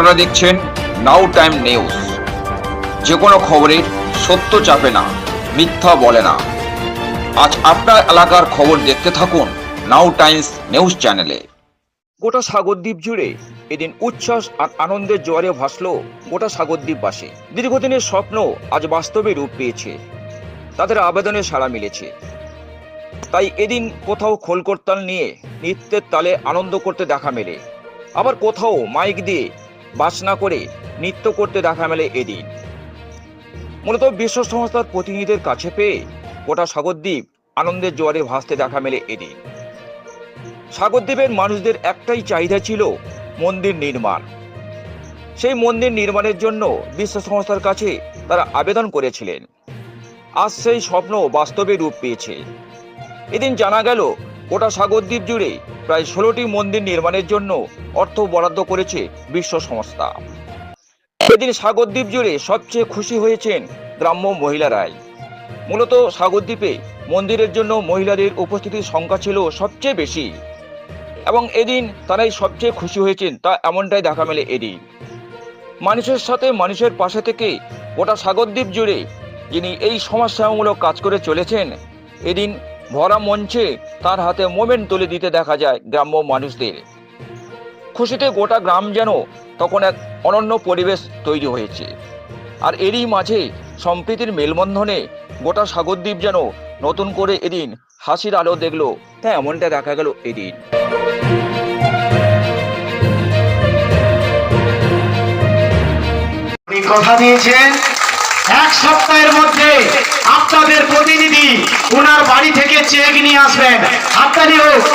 আপনারা দেখছেন নাও time news যে কোনো খবরের সত্য চাপে না, মিথ্যা বলে না। আজ আপনার এলাকার খবর দেখতে থাকুন নাও টাইমস নিউজ চ্যানেলে গোটা সাগরদ্বীপ জুড়ে এদিন উচ্ছ্বাস আর আনন্দের জোয়ারে ভাসল গোটা সাগরদ্বীপবাসী। দীর্ঘদিনের স্বপ্ন আজ বাস্তবে রূপ পেয়েছে। তাদের আবেদনে সাড়া মিলেছে। তাই এদিন কোথাও খোলকর্তাল নিয়ে নৃত্যের তালে আনন্দ করতে দেখা মেলে। আবার কোথাও মাইক দিয়ে বাসনা করে নৃত্য করতে দেখা মেলে এদিন। মূলত বিশ্ব সংস্থার প্রতিনিধিদের কাছে পেয়ে গোটা সাগরদ্বীপ আনন্দের জোয়ারে ভাসতে দেখা মেলে এদিন। সাগরদ্বীপের মানুষদের একটাই চাহিদা ছিল মন্দির নির্মাণ। সেই মন্দির নির্মাণের জন্য বিশ্ব সংস্থার কাছে তারা আবেদন করেছিলেন। আজ সেই স্বপ্ন বাস্তবে রূপ পেয়েছে। এদিন জানা গেল, গোটা সাগরদ্বীপ জুড়ে প্রায় ষোলোটি মন্দির নির্মাণের জন্য অর্থ বরাদ্দ করেছে বিশ্ব সংস্থা। এদিন সাগরদ্বীপ জুড়ে সবচেয়ে খুশি হয়েছেন গ্রাম্য মহিলারাই। মূলত সাগরদ্বীপে মন্দিরের জন্য মহিলাদের উপস্থিতির সংখ্যা ছিল সবচেয়ে বেশি। এবং এদিন তারাই সবচেয়ে খুশি হয়েছেন তা এমনটাই দেখা মেলে এদিন। মানুষের সাথে মানুষের পাশে থেকে গোটা সাগরদ্বীপ জুড়ে যিনি এই সমাজসেবামূলক কাজ করে চলেছেন, এদিন ভরা মঞ্চে তার হাতে মোমেন্ট তুলে দিতে দেখা যায় গ্রাম্য মানুষদের। খুশিতে গোটা গ্রাম যেন তখন এক অনন্য পরিবেশ তৈরি হয়েছে। আর এরই মাঝে সম্প্রীতির মেলবন্ধনে গোটা সাগরদ্বীপ যেন নতুন করে এদিন হাসির আলো দেখল। তা এমনটা দেখা গেল এদিন। কথা দিয়েছেন? এক সপ্তাহের মধ্যে আপনাদের প্রতিনিধি ওনার বাড়ি থেকে চেক নিয়ে আসবেন। হাততালি হোক।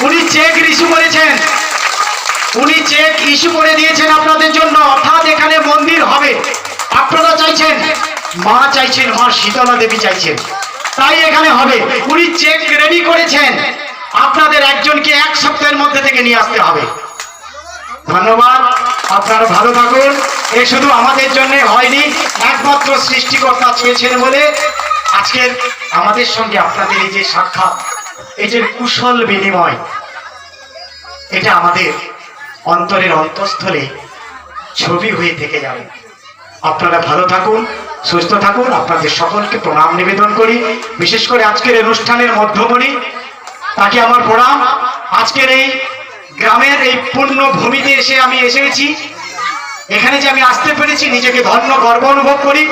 উনি চেক ইস্যু করেছেন। উনি চেক ইস্যু করে দিয়েছেন আপনাদের জন্য। অর্থাৎ এখানে মন্দির হবে। আপনারা চাইছেন, মা চাইছেন, মা শীতলা দেবী চাইছেন। তাই এখানে হবে। উনি চেক রেডি করেছেন। আপনাদের একজনকে এক সপ্তাহের মধ্যে থেকে নিয়ে আসতে হবে। ধন্যবাদ। আপনারা ভালো থাকুন। এ শুধু আমাদের জন্য হয়নি, একমাত্র সৃষ্টিকর্তা চেয়েছেন বলে আজকের আমাদের সঙ্গে আপনাদের এই যে সাক্ষাৎ, এই যে কুশল বিনিময়, এটা আমাদের অন্তরের অন্তঃস্থলে ছবি হয়ে থেকে যাবে। আপনারা ভালো থাকুন, সুস্থ থাকুন, আপনাদের সকলকে প্রণাম নিবেদন করি। বিশেষ করে আজকের অনুষ্ঠানের মধ্যমণি, তাকে আমার প্রণাম। আজকের এই গ্রামের এই পূর্ণ ভূমিতে এসে আমি এসেছি। এখানে যে আমি আসতে পেরেছি, নিজেকে ধন্য, গর্ব অনুভব করি।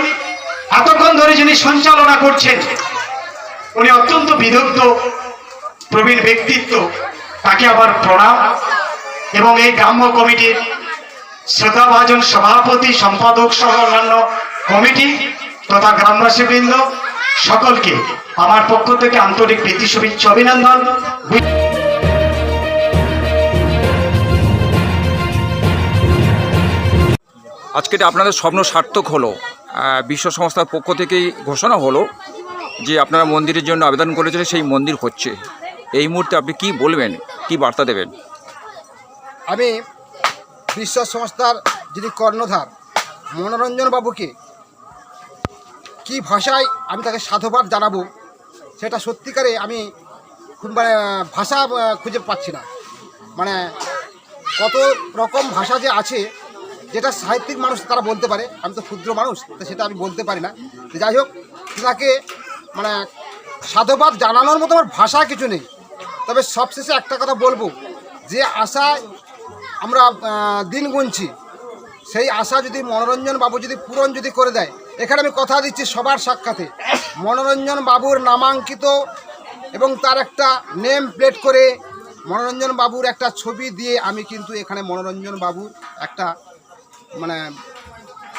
এতক্ষণ ধরে যিনি সঞ্চালনা করছেন, উনি অত্যন্ত বিদগ্ধ, প্রবীণ ব্যক্তিত্ব। তাকে আবার প্রণাম। এবং এই গ্রাম্য কমিটির শ্রোতাভাজন সভাপতি, সম্পাদক সহ অন্যান্য কমিটি তথা গ্রামবাসীবৃন্দ, সকলকে আমার পক্ষ থেকে আন্তরিক প্রীতি, শুভেচ্ছা, অভিনন্দন। আজকে আপনাদের স্বপ্ন সার্থক হলো বিশ্ব সংস্থার পক্ষ থেকেই ঘোষণা হলো যে আপনারা মন্দিরের জন্য আবেদন করেছিলেন সেই মন্দির হচ্ছে। এই মুহূর্তে আপনি কি বলবেন, কি বার্তা দেবেন? আমি বিশ্ব সংস্থার যিনি কর্ণধার, মনোরঞ্জন বাবুকে কি ভাষায় আমি তাকে সাধুবাদ জানাব, সেটা সত্যিকারে আমি খুব মানে ভাষা খুঁজে পাচ্ছি না। মানে কত রকম ভাষা যে আছে যেটা সাহিত্যিক মানুষ তারা বলতে পারে, আমি তো ক্ষুদ্র মানুষ, তো সেটা আমি বলতে পারি না। যাই হোক তাকে মানে সাধুবাদ জানানোর মতো আমার ভাষা কিছু নেই। তবে সবশেষে একটা কথা বলব, যে আশায় আমরা দিন গুনছি, সেই আশা যদি মনোরঞ্জন বাবু যদি পূরণ যদি করে দেয়, এখানে আমি কথা দিচ্ছি সবার সাক্ষাতে। মনোরঞ্জন বাবুর নামাঙ্কিত এবং তার একটা নেম প্লেট করে মনোরঞ্জন বাবুর একটা ছবি দিয়ে আমি কিন্তু এখানে মনোরঞ্জন বাবুর একটা মানে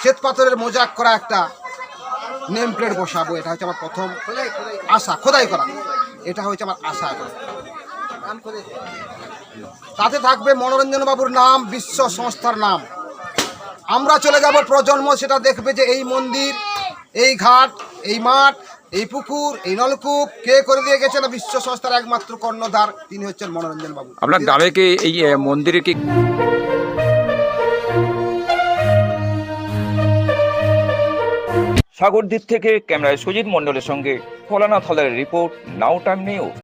শ্বেত পাথরের মোজাক করা একটা নেম প্লেট বসাবো, এটা হচ্ছে আমার প্রথম আশা, খোদাই করা। এটা হচ্ছে আমার আশা এখন। তাতে থাকবে মনোরঞ্জন বাবুর নাম, বিশ্ব সংস্থার নাম। আমরা চলে যাব প্রজন্ম, সেটা দেখবে যে এই মন্দির, এই ঘাট, এই মাঠ, এই পুকুর, এই নলকূপ, কে করে দিয়ে গেছেন বিশ্ব সংস্থার একমাত্র কর্ণধার, তিনি হচ্ছেন মনোরঞ্জন বাবু আপনার গ্রামে কি এই মন্দিরে কি সাগরদ্বীপ থেকে ক্যামেরায় সুজিত মন্ডলের সঙ্গে ফলানা থলের রিপোর্ট নাও টাইম নিউজ।